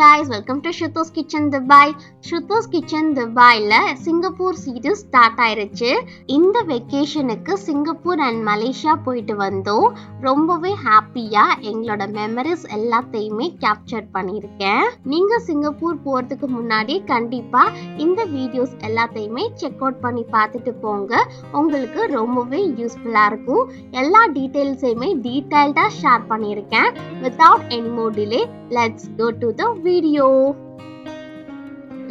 Guys welcome to Shutto's kitchen Dubai Shutto's kitchen துபாயில் Singapore series start ஆயிருச்சு. இந்த வெக்கேஷனுக்கு Singapore and Malaysia போயிட்டு வந்தோம். ரொம்பவே ஹாப்பியாக எங்களோட மெமரிஸ் எல்லாத்தையுமே கேப்சர் பண்ணியிருக்கேன். நீங்கள் சிங்கப்பூர் போகிறதுக்கு முன்னாடி கண்டிப்பாக இந்த வீடியோஸ் எல்லாத்தையுமே செக் அவுட் பண்ணி பார்த்துட்டு போங்க. உங்களுக்கு ரொம்பவே யூஸ்ஃபுல்லாக இருக்கும். எல்லா டீட்டெயில்ஸையுமே டீட்டெயில்டாக ஷேர் பண்ணியிருக்கேன். வித்தவுட் என் மோடிலே let's go to the video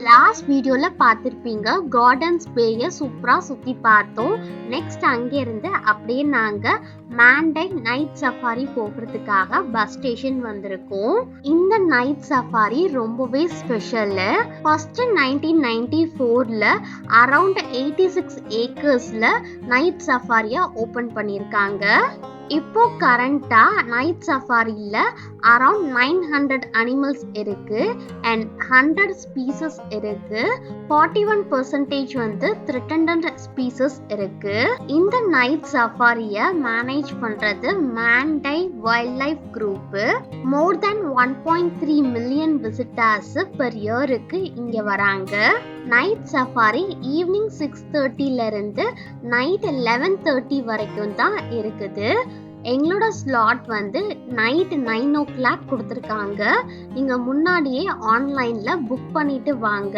last வீடியோவில் பார்த்துருப்பீங்க கார்டன்ஸ் பேய சூப்பராக சுற்றி பார்த்தோம். நெக்ஸ்ட் அங்கேருந்து அப்படியே நாங்கள் மேண்டை நைட் சஃபாரி போகிறதுக்காக பஸ் ஸ்டேஷன் வந்திருக்கோம். இந்த நைட் சஃபாரி ரொம்பவே ஸ்பெஷலு ஃபர்ஸ்ட் நைன்டீன் நைன்டி ஃபோரில் அரவுண்ட் எயிட்டி சிக்ஸ் ஏக்கர்ஸில் நைட் சஃபாரியை ஓப்பன் பண்ணியிருக்காங்க. இப்போ கரண்டாக நைட் சஃபாரியில் அரவுண்ட் நைன் ஹண்ட்ரட் அனிமல்ஸ் இருக்குது அண்ட் ஹண்ட்ரட் ஸ்பீசஸ் இருக்குது ஃபார்ட்டி ஒன் பர்சன்டேஜ் வந்து த்ரிட்டன்ட் ஸ்பீசஸ் இருக்குது இந்த நைட் சஃபாரியை மேனேஜ் பண்ணுறது Mandai wildlife group more than one point three million visitors per இயருக்கு இங்கே வராங்க. நைட் சஃபாரி ஈவினிங் சிக்ஸ் தேர்ட்டிலேருந்து நைட் லெவன் தேர்ட்டி வரைக்கும் தான் இருக்குது. எங்களோட ஸ்லாட் வந்து நைட் நைன் ஓ கிளாக் கொடுத்துருக்காங்க. நீங்கள் முன்னாடியே ஆன்லைனில் புக் பண்ணிட்டு வாங்க.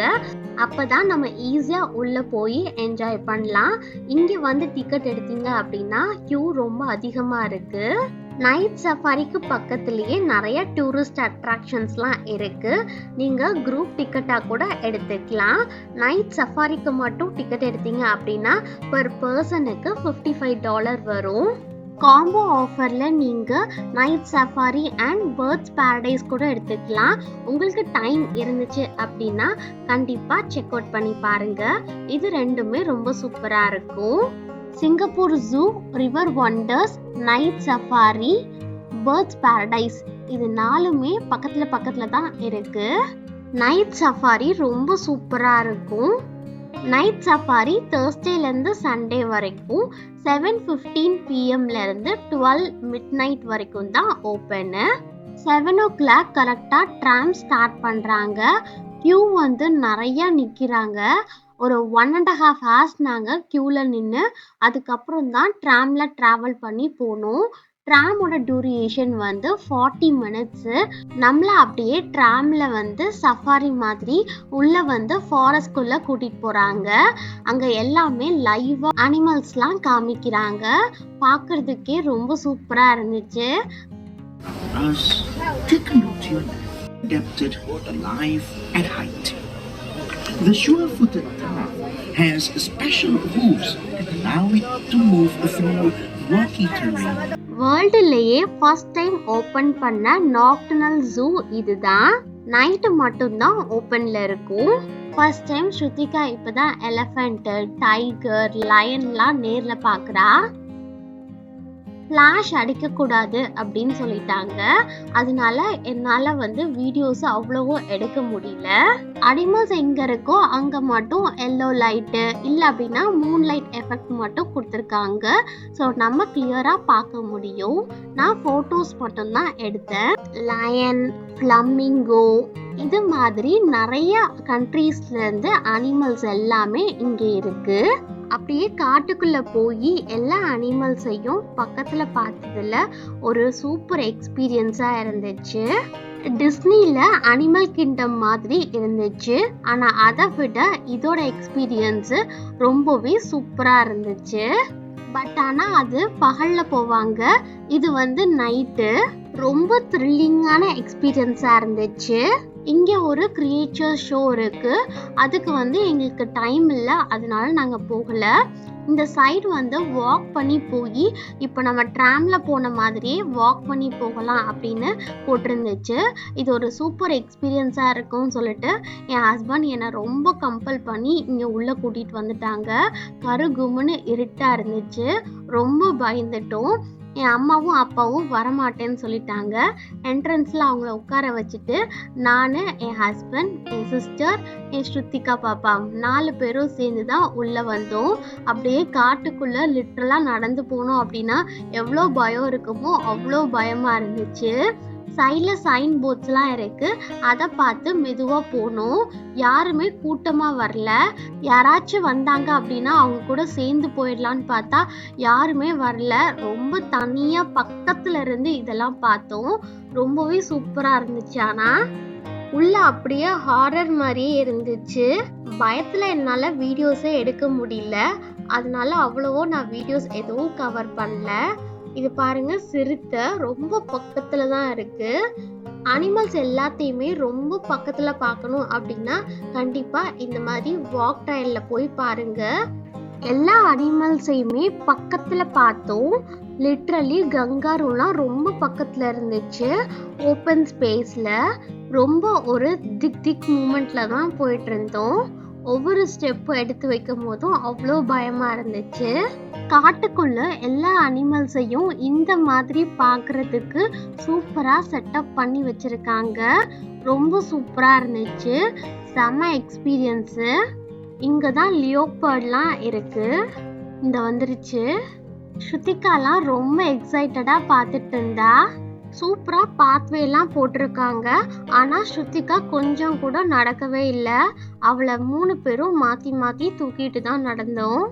அப்போ தான் நம்ம ஈஸியாக உள்ளே போய் என்ஜாய் பண்ணலாம். இங்கே வந்து டிக்கெட் எடுத்தீங்க அப்படின்னா க்யூ ரொம்ப அதிகமாக இருக்குது நைட் சஃபாரிக்கு பக்கத்துலேயே நிறைய டூரிஸ்ட் அட்ராக்ஷன்ஸ்லாம் இருக்குது நீங்கள் குரூப் டிக்கெட்டாக கூட எடுத்துக்கலாம். நைட் சஃபாரிக்கு மட்டும் டிக்கெட் எடுத்தீங்க அப்படின்னா பர் பர்சனுக்கு ஃபிஃப்டி ஃபைவ் டாலர் வரும். காம்போ ஆஃபரில் நீங்கள் night safari and birds paradise கூட எடுத்துக்கலாம். உங்களுக்கு டைம் இருந்துச்சு அப்படின்னா கண்டிப்பாக செக் அவுட் பண்ணி பாருங்கள் இது ரெண்டுமே ரொம்ப சூப்பராக இருக்கும். Singapore zoo river wonders night safari birds paradise இது நாலுமே பக்கத்தில் பக்கத்தில் தான் இருக்குது நைட் சஃபாரி ரொம்ப சூப்பராக இருக்கும். நைட் சஃபாரி தேர்ஸ்டேலேருந்து சண்டே வரைக்கும் செவன் ஃபிஃப்டீன் பிஎம்லேருந்து டுவெல் மிட் நைட் வரைக்கும் தான் ஓப்பனு செவன் ஓ கிளாக் கரெக்டாக ட்ராம் ஸ்டார்ட் பண்ணுறாங்க க்யூ வந்து நிறையா நிற்கிறாங்க ஒரு ஒன் அண்ட் ஹாஃப் ஹார்ஸ் நாங்கள் க்யூவில் நின்று அதுக்கப்புறம் தான் ட்ராமில் ட்ராவல் பண்ணி போனோம் ட்ராமோட டூரியேஷன் வந்து ஃபார்ட்டி மினிட்ஸு நம்மளை அப்படியே ட்ராமில் வந்து சஃபாரி மாதிரி உள்ளே வந்து ஃபாரஸ்ட்குள்ளே கூட்டிகிட்டு போகிறாங்க அங்கே எல்லாமே லைவாக அனிமல்ஸ்லாம் காமிக்கிறாங்க பார்க்குறதுக்கே ரொம்ப சூப்பராக இருந்துச்சு adapted to life height. The sure-footed dove has special hooves that allow it to move through. வேர்ல்டுலேயே ஃபர்ஸ்ட் டைம் ஓப்பன் பண்ண நாக்டனல் ஜூ இதுதான். நைட்டு மட்டும்தான் ஓப்பனில் இருக்கும். ஃபர்ஸ்ட் டைம் ஸ்ருதிகா இப்போ தான் எலஃபண்ட்டு டைகர் லயன்லாம் நேரில் பார்க்குறா ஃப்ளாஷ் அடிக்கக்கூடாது அப்படின்னு சொல்லிட்டாங்க. அதனால என்னால் வந்து வீடியோஸ் அவ்வளவோ எடுக்க முடியல. அனிமல்ஸ் எங்கே இருக்கோ அங்கே மட்டும் எல்லோ லைட்டு இல்லை அப்படின்னா மூன் லைட் எஃபெக்ட் மட்டும் கொடுத்துருக்காங்க. ஸோ நம்ம கிளியராக பார்க்க முடியும். நான் ஃபோட்டோஸ் மட்டும்தான் எடுத்தேன். லயன் ஃப்ளம்மிங்கோ இது மாதிரி நிறைய கண்ட்ரீஸ்லேருந்து அனிமல்ஸ் எல்லாமே இங்கே இருக்குது அப்படியே காட்டுக்குள்ளே போய் எல்லா அனிமல்ஸையும் பக்கத்தில் பார்த்ததுல ஒரு சூப்பர் எக்ஸ்பீரியன்ஸாக இருந்துச்சு. டிஸ்னியில் அனிமல் கிங்டம் மாதிரி இருந்துச்சு. ஆனால் அதை விட இதோட எக்ஸ்பீரியன்ஸு ரொம்பவே சூப்பராக இருந்துச்சு. பட் ஆனால் அது பகலில் போவாங்க. இது வந்து நைட்டு ரொம்ப த்ரில்லிங்கான எக்ஸ்பீரியன்ஸாக இருந்துச்சு. இங்கே ஒரு கிரியேச்சர் ஷோ இருக்குது அதுக்கு வந்து எங்களுக்கு டைம் இல்லை. அதனால நாங்கள் போகலை. இந்த சைடு வந்து வாக் பண்ணி போய் இப்போ நம்ம ட்ராமில் போன மாதிரியே வாக் பண்ணி போகலாம் அப்படின்னு போட்டிருந்துச்சு. இது ஒரு சூப்பர் எக்ஸ்பீரியன்ஸாக இருக்கும்னு சொல்லிட்டு என் ஹஸ்பண்ட் என்னை ரொம்ப கம்பல் பண்ணி இங்கே உள்ளே கூட்டிகிட்டு வந்துட்டாங்க. கருகுமுன்னு இருட்டாக இருந்துச்சு. ரொம்ப பயந்துட்டோம். என் அம்மாவும் அப்பாவும் வரமாட்டேன்னு சொல்லிட்டாங்க. என்ட்ரன்ஸில் அவங்கள உட்கார வச்சுட்டு நான் என் ஹஸ்பண்ட் என் சிஸ்டர் என் ஸ்ருத்திகா பாப்பா நாலு பேரும் சேர்ந்து தான் உள்ளே வந்தோம். அப்படியே காட்டுக்குள்ளே லிட்ரலாக நடந்து போனோம் அப்படின்னா எவ்வளோ பயம் இருக்குமோ அவ்வளோ பயமாக இருந்துச்சு. சைடில் சைன் போர்ட்ஸ்லாம் இருக்குது அதை பார்த்து மெதுவாக போகணும். யாருமே கூட்டமாக வரல. யாராச்சும் வந்தாங்க அப்படின்னா அவங்க கூட சேர்ந்து போயிடலான்னு பார்த்தா யாருமே வரல. ரொம்ப தனியாக பக்கத்துல இருந்து இதெல்லாம் பார்த்தோம். ரொம்பவே சூப்பராக இருந்துச்சு. ஆனால் உள்ள அப்படியே ஹாரர் மாதிரியே இருந்துச்சு. பயத்தில் என்னால் வீடியோஸே எடுக்க முடியல. அதனால அவ்வளவோ நான் வீடியோஸ் எதுவும் கவர் பண்ணல. இது பாருங்க சிறுத்தை ரொம்ப பக்கத்துல தான் இருக்கு. அனிமல்ஸ் எல்லாத்தையுமே ரொம்ப பக்கத்துல பார்க்கணும் அப்படின்னா கண்டிப்பா இந்த மாதிரி வாக் ட்ரையல்ல போய் பாருங்க. எல்லா அனிமல்ஸையுமே பக்கத்துல பார்த்தோம். லிட்ரலி கங்காருலாம் ரொம்ப பக்கத்துல இருந்துச்சு. ஓப்பன் ஸ்பேஸ்ல ரொம்ப ஒரு திக் திக் மூமெண்ட்ல தான் போயிட்டு இருந்தோம். ஒவ்வொரு ஸ்டெப்பும் எடுத்து வைக்கும் போதும் அவ்வளோ பயமா இருந்துச்சு. காட்டுக்குள்ள எல்லா அனிமல்ஸையும் இந்த மாதிரி பார்க்கறதுக்கு சூப்பரா செட்டப் பண்ணி வச்சிருக்காங்க. ரொம்ப சூப்பரா இருந்துச்சு. செம எக்ஸ்பீரியன்ஸு இங்கே தான் லியோபர்ட்லாம் இருக்கு. இந்த வந்துருச்சு. ஸ்ருதிகாலாம் ரொம்ப எக்ஸைட்டடாக பார்த்துட்டு இருந்தா. சூப்பராக பாத்வேலாம் போட்டிருக்காங்க. ஆனால் ஸ்ருதிகா கொஞ்சம் கூட நடக்கவே இல்லை. அவளை மூணு பேரும் மாற்றி மாற்றி தூக்கிட்டு தான் நடந்தோம்.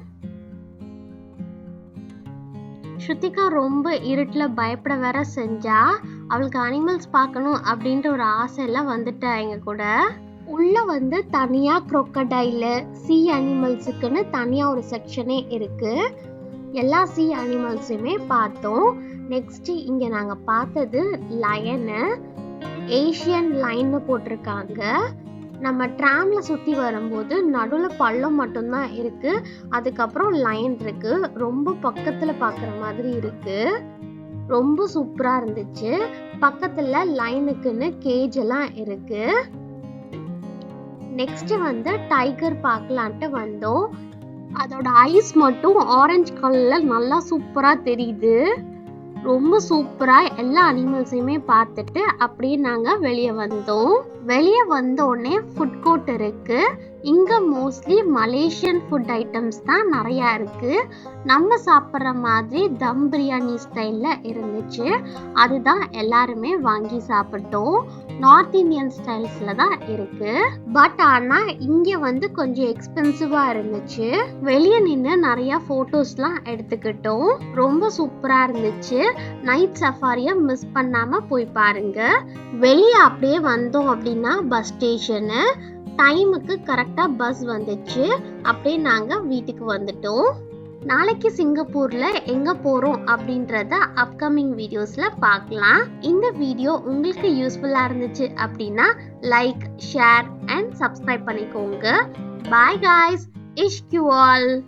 ஸ்ருதிகா ரொம்ப இருட்டில் பயப்பட வேற செஞ்சா அவளுக்கு அனிமல்ஸ் பார்க்கணும் அப்படின்ற ஒரு ஆசையெல்லாம் வந்துட்டா எங்க கூட. உள்ள வந்து தனியா crocodile சி அனிமல்ஸுக்குன்னு தனியா ஒரு செக்ஷனே இருக்கு. எல்லா சி அனிமல்ஸுமே பார்த்தோம். நெக்ஸ்ட் இங்க நாங்க பார்த்தது லயனு ஏஷியன் லைன்னு போட்டிருக்காங்க. நம்ம ட்ராமில் சுற்றி வரும்போது நடுவில் பள்ளம் மட்டும்தான் இருக்குது அதுக்கப்புறம் லைன் இருக்குது ரொம்ப பக்கத்தில் பார்க்குற மாதிரி இருக்குது ரொம்ப சூப்பராக இருந்துச்சு. பக்கத்தில் லைனுக்குன்னு கேஜ் எல்லாம் இருக்குது நெக்ஸ்ட் வந்து டைகர் பார்க்கலான்ட்டு வந்தோம். அதோட ஐஸ் மட்டும் ஆரஞ்சு கலரில் நல்லா சூப்பராக தெரியுது. ரொம்ப சூப்பராக எல்லா அனிமல்ஸையுமே பார்த்துட்டு அப்படியே நாங்கள் வெளியே வந்தோம். வெளியே வந்த உடனே ஃபுட் கோர்ட் இருக்குது இங்கே மோஸ்ட்லி மலேசியன் ஃபுட் ஐட்டம்ஸ் தான் நிறையா இருக்குது நம்ம சாப்பிட்ற மாதிரி தம் பிரியாணி ஸ்டைலில் இருந்துச்சு. அதுதான் எல்லாருமே வாங்கி சாப்பிட்டோம். நார்த் இந்தியன் ஸ்டைல்ஸில் தான் இருக்குது பட் ஆனால் இங்கே வந்து கொஞ்சம் எக்ஸ்பென்சிவாக இருந்துச்சு. வெளியே நின்று நிறையா ஃபோட்டோஸ்லாம் எடுத்துக்கிட்டோம். ரொம்ப சூப்பராக இருந்துச்சு. நைட் சஃபாரியை மிஸ் பண்ணாமல் போய் பாருங்கள் வெளியே அப்படியே வந்தோம் அப்படின்னா பஸ் ஸ்டேஷனு டைமுக்கு கரெக்டாக பஸ் வந்துச்சு. அப்படியே நாங்கள் வீட்டுக்கு வந்துட்டோம். நாளைக்கு சிங்கப்பூரில் எங்கே போகிறோம் அப்படின்றத அப்கமிங் வீடியோஸில் பார்க்கலாம். இந்த வீடியோ உங்களுக்கு யூஸ்ஃபுல்லாக இருந்துச்சு அப்படின்னா லைக் ஷேர் அண்ட் சப்ஸ்கிரைப் பண்ணிக்கோங்க. Bye guys இஷ்கியூ all